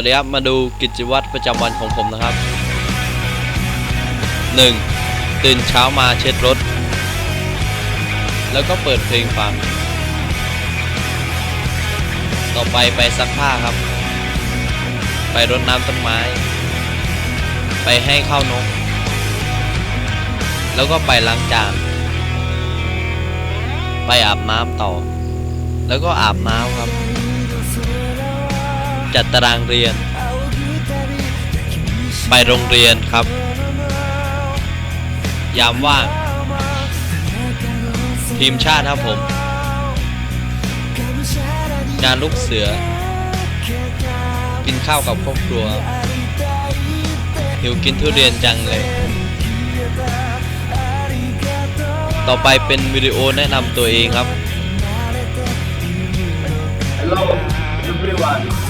วัสดีครับ มาดูกิจวัตรประจำวันของผมนะครับ 1. ตื่นเช้ามาเช็ดรถ แล้วก็เปิดเพลงฟัง ต่อไปไปซักผ้าครับ ไปรดน้ำต้นไม้ ไปให้ข้าวนก แล้วก็ไปล้างจาน ไปอาบน้ำต่อ แล้วก็อาบน้ำครับ จัดตารางเรียน ไปโรงเรียนครับ ยามว่าง ทีมชาติครับผม งานลูกเสือ กินข้าวกับครอบครัวหิวกินทุเรียนจังเลย ต่อไปเป็นวิดีโอแนะนำตัวเองครับ Hello everyone,